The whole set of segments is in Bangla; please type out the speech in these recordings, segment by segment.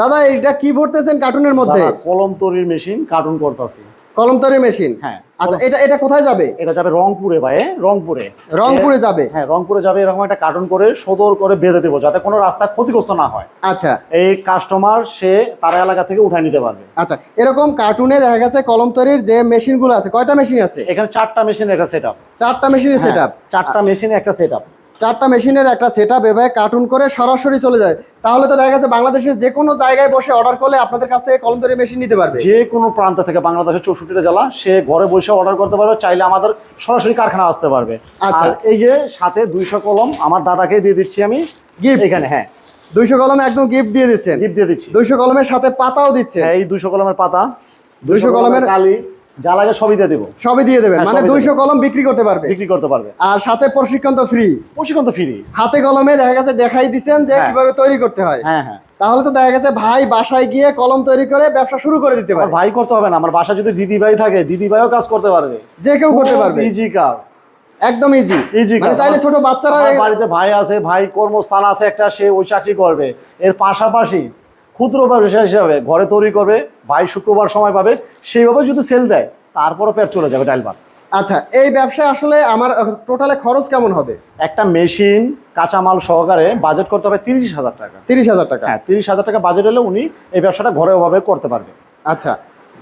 দাদা এটা কি ভরতেছেন কার্টুনের মধ্যে? কলম তৈরির মেশিন কার্টুন করতেছি। কলম তৈরি মেশিন হ্যাঁ আচ্ছা এটা এটা কোথায় যাবে? এটা যাবে রংপুরে ভাই রংপুরে। রংপুরে যাবে? হ্যাঁ রংপুরে যাবে এরকম একটা কার্টুন করে সদর করে বেঁধে দেবো যাতে কোনো রাস্তা ক্ষতিগ্রস্ত না হয়। আচ্ছা। এই কাস্টমার সে তার এলাকা থেকে উঠায় নিতে পারবে। আচ্ছা এরকম কার্টুনে দেখা গেছে কলম তৈরির যে মেশিনগুলো আছে কয়টা মেশিন আছে? এখানে চারটা মেশিনের একটা সেট আপ চারটা মেশিনের সেট আপ চারটা মেশিনে একটা সেট আপ চারটা মেশিনের একটা সেট আপ এভাবে কার্টুন করে সরাসরি চলে যায়। তাহলে তো দেখা গেছে বাংলাদেশের যে কোনো জায়গায় বসে অর্ডার করলে আপনাদের কাছ থেকে কলম তৈরি মেশিন নিতে পারবে। যে কোনো প্রান্ত থেকে বাংলাদেশের চৌষট্টিটা জেলা সে ঘরে বসে অর্ডার করতে পারবে চাইলে আমাদের সরাসরি কারখানা আসতে পারবে। আচ্ছা। এই যে সাথে দুইশো কলম আমার দাদাকে দিয়ে দিচ্ছি আমি গিফট এখানে হ্যাঁ। দুইশো কলম একদম গিফট দিয়ে দিচ্ছেন। গিফট দিয়ে দিচ্ছি। দুইশো কলমের সাথে পাতাও দিচ্ছে এই দুইশো কলমের পাতা 200 কলমের কালি যা লাগে সবই দিয়ে দেবো। সবই দিয়ে দেবেন। হ্যাঁ, মানে দুইশো কলম বিক্রি করতে পারবে। বিক্রি করতে পারবে। আর সাথে প্রশিক্ষণ তো ফ্রি প্রশিক্ষণ তো ফ্রি হাতে কলমে দেখা গেছে দেখাই দিচ্ছেন যে হ্যাঁ। কীভাবে তৈরি করতে হয়। হ্যাঁ হ্যাঁ। তাহলে তো দেখা গেছে ভাই বাসায় গিয়ে কলম তৈরি করে ব্যবসা শুরু করে দিতে পারে। ভাই করতে হবে না। আমার বাসায় যদি দিদি ভাই থাকে দিদি ভাইও কাজ করতে পারবে। যে কেউ করতে পারবে। ইজি কাজ। একদম ইজি Easy মানে চাইলে ছোট বাচ্চারা বাড়িতে ভাই আছে ভাই কর্মস্থান আছে একটা সে ওই চাকরি করবে। এর পাশাপাশি ক্ষুদ্র ব্যবসা হিসাবে ঘরে তৈরি করবে ভাই শুক্রবার সময় পাবে সেইভাবে যদি সেল দেয় তারপরও পেট চলে যাবে ডাইল ভাত। আচ্ছা এই ব্যবসায় আসলে আমার টোটালে খরচ কেমন হবে? একটা মেশিন কাঁচামাল সহকারে বাজেট করতে হবে তিরিশ হাজার টাকা। তিরিশ হাজার টাকা? হ্যাঁ তিরিশ হাজার টাকা বাজেট হলে উনি এই ব্যবসাটা ঘরে ওভাবে করতে পারবে। আচ্ছা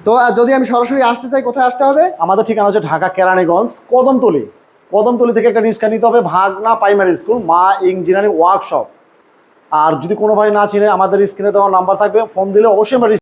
তো যদি আমি সরাসরি আসতে চাই কোথায় আসতে হবে? আমাদের ঠিকানা হচ্ছে ঢাকা কেরানীগঞ্জ কদমতলি। কদমতলি থেকে একটা রিক্সা নিতে হবে ভাগনা প্রাইমারি স্কুল মা ইঞ্জিনিয়ারিং ওয়ার্কশপ আর যদি কোনো ভাই না চিনে, আমাদের স্ক্রিনে দেওয়া নাম্বার থাকবে। ফোন দিলে অবশ্যই আমরা